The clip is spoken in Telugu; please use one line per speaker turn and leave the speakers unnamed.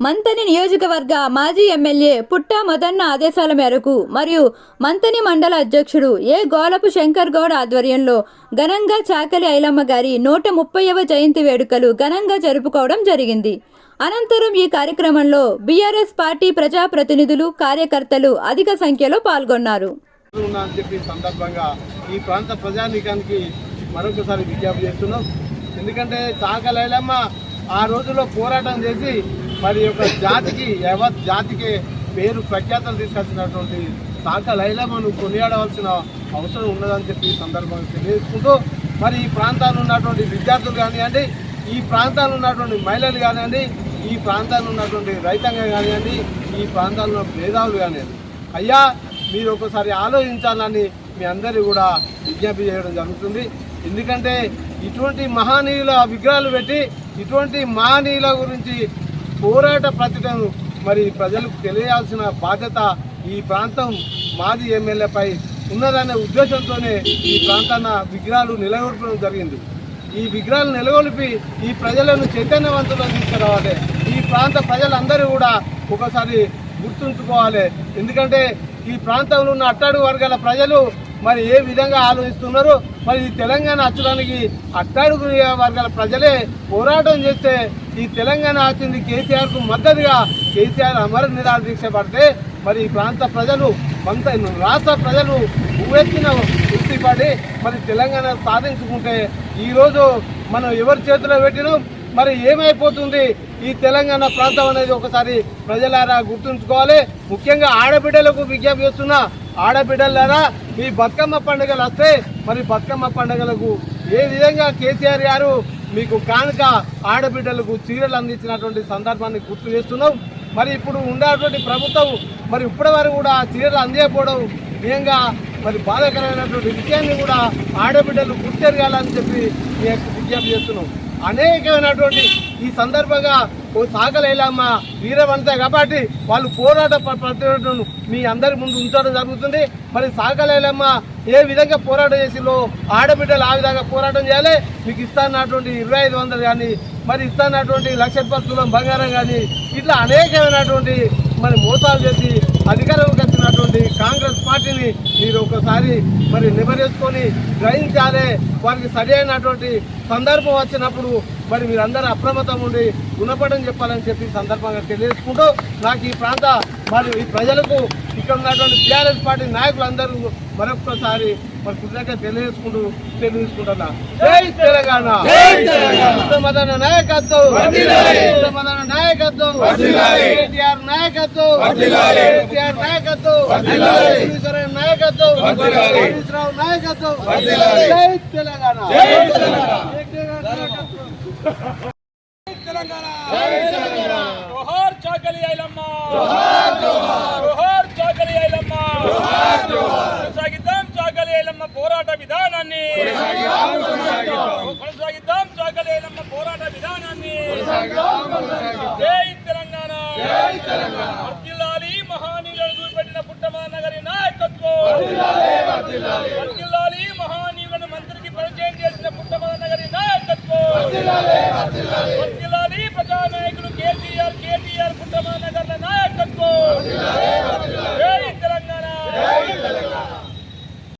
మంతని నియోజకవర్గ మాజీ ఎమ్మెల్యే పుట్ట మదన్న ఆదేశాల మేరకు మరియు మంతని మండల అధ్యక్షుడు ఏ గోలపు శంకర్ గౌడ్ ఆధ్వర్యంలో ఘనంగా చాకలి ఐలమ్మ గారి నూట ముప్పైవ జయంతి వేడుకలు ఘనంగా జరుపుకోవడం జరిగింది. అనంతరం ఈ కార్యక్రమంలో బీఆర్ఎస్ పార్టీ ప్రజాప్రతినిధులు కార్యకర్తలు అధిక సంఖ్యలో పాల్గొన్నారు.
సందర్భంగా ఈ ప్రాంత ప్రజానీకానికి మరొకసారి విజ్ఞప్తి చేస్తున్నాం. ఎందుకంటే చాకలైలమ్మ ఆ రోజులో పోరాటం చేసి మరి యొక్క జాతికి యావత్ జాతికి పేరు ప్రఖ్యాతలు తీసుకొచ్చినటువంటి చాకలైలమ్మను కొనియాడవలసిన అవసరం ఉన్నదని చెప్పి ఈ సందర్భంగా తెలియజేసుకుంటూ మరి ఈ ప్రాంతాల్లో ఉన్నటువంటి విద్యార్థులు కానివ్వండి ఈ ప్రాంతాల్లో ఉన్నటువంటి మహిళలు కానివ్వండి ఈ ప్రాంతాల్లో ఉన్నటువంటి రైతాంగం కానివ్వండి ఈ ప్రాంతాల్లో భేదాలు కానివ్వండి. అయ్యా మీరు ఒకసారి ఆలోచించాలని మీ అందరూ కూడా విజ్ఞప్తి చేయడం జరుగుతుంది. ఎందుకంటే ఇటువంటి మహానీయుల విగ్రహాలు పెట్టి ఇటువంటి మహానీయుల గురించి పోరాట ప్రతిటను మరి ప్రజలకు తెలియాల్సిన బాధ్యత ఈ ప్రాంతం మాజీ ఎమ్మెల్యేపై ఉన్నదనే ఉద్దేశంతోనే ఈ ప్రాంతాన విగ్రహాలు నిలగొల్పడం జరిగింది. ఈ విగ్రహాలు నెలకొల్పి ఈ ప్రజలను చైతన్యవంతులు తీసుకురావాలి. ఈ ప్రాంత ప్రజలందరూ కూడా ఒకసారి గుర్తుంచుకోవాలి. ఎందుకంటే ఈ ప్రాంతంలో ఉన్న అట్టడుగు వర్గాల ప్రజలు మరి ఏ విధంగా ఆలోచిస్తున్నారు? మరి ఈ తెలంగాణ అచ్చడానికి అట్టడుగు వర్గాల ప్రజలే పోరాటం చేస్తే ఈ తెలంగాణ వచ్చింది కేసీఆర్కు మద్దతుగా కేసీఆర్ అమర నిరాహార దీక్ష పడితే మరి ఈ ప్రాంత ప్రజలు కొంత రాష్ట్ర ప్రజలు ఉవ్వెత్తిన వృత్తిపడి మరి తెలంగాణ సాధించుకుంటే ఈరోజు మనం ఎవరి చేతిలో పెట్టినాం? మరి ఏమైపోతుంది? ఈ తెలంగాణ ప్రాంతం అనేది ఒకసారి ప్రజలారా గుర్తుంచుకోవాలి. ముఖ్యంగా ఆడబిడ్డలకు విజ్ఞప్తి చేస్తున్న ఆడబిడ్డలారా మీ బతుకమ్మ పండుగలు వస్తే మరి బతుకమ్మ పండుగలకు ఏ విధంగా కేసీఆర్ గారు మీకు కానుక ఆడబిడ్డలకు చీరలు అందించినటువంటి సందర్భాన్ని గుర్తు చేస్తున్నాం. మరి ఇప్పుడు ఉండేటువంటి ప్రభుత్వం మరి ఇప్పటి వరకు కూడా చీరలు అందకపోవడం నిజంగా మరి బాధాకరమైనటువంటి విషయాన్ని కూడా ఆడబిడ్డలు గుర్తెరగాలని చెప్పి విజ్ఞప్తి చేస్తున్నాం. అనేకమైనటువంటి ఈ సందర్భంగా ఓ సాగలేలమ్మ వీరవంత కాబట్టి వాళ్ళు పోరాట ప- ప్రతిరోజును మీ అందరి ముందు ఉంచడం జరుగుతుంది. మరి సాగలేలమ్మ ఏ విధంగా పోరాటం చేసిందో ఆడబిడ్డలు ఆ విధంగా పోరాటం చేయాలి. మీకు ఇస్తానటువంటి ఇరవై ఐదు వందలు కానీ మరి ఇస్తానటువంటి లక్ష రూపాయల బంగారం కానీ ఇట్లా అనేకమైనటువంటి మరి మోసాలు చేసి అధికారంలోకి వచ్చినటువంటి కాంగ్రెస్ పార్టీని మీరు ఒకసారి మరి నిబరేసుకొని గ్రహించాలి. వారికి సరి అయినటువంటి సందర్భం వచ్చినప్పుడు మరి మీరందరూ అప్రమత్తం ఉండి గుణపడని చెప్పాలని చెప్పి సందర్భంగా తెలియజేసుకుంటూ నాకు ఈ ప్రాంత మరి ఈ ప్రజలకు ఇక్కడ ఉన్నటువంటి టీఆర్ఎస్ పార్టీ నాయకులందరూ మరొకసారి మరి కృతజ్ఞత తెలియజేసుకుంటూ తెలియజేసుకుంటున్నా జై తెలంగాణ! ఉత్తమదన నాయకత్వం! ఉత్తమదన నాయకత్వం! కేటీఆర్ నాయకత్వం! కేటీఆర్ నాయకత్వం! నాయకత్వం! జై తెలంగాణ!
జోహార్ చాకలి ఐలమ్మ! విధానాన్ని కొనసాగిద్దాం చాకలేనమ్మ పోరాట విధానాన్ని జై తెలంగాణ. వర్దిల్లాలి మహానీయులను చూపెట్టిన పుట్టమా నగరి నాయకత్వం. వర్దిల్లాలి మహానీయులను మంత్రికి పరిచయం చేసిన పుట్టమా నగరి నాయకత్వం వర్దిల్లాలి ప్రజానాయకులు కేసీఆర్ కేటీఆర్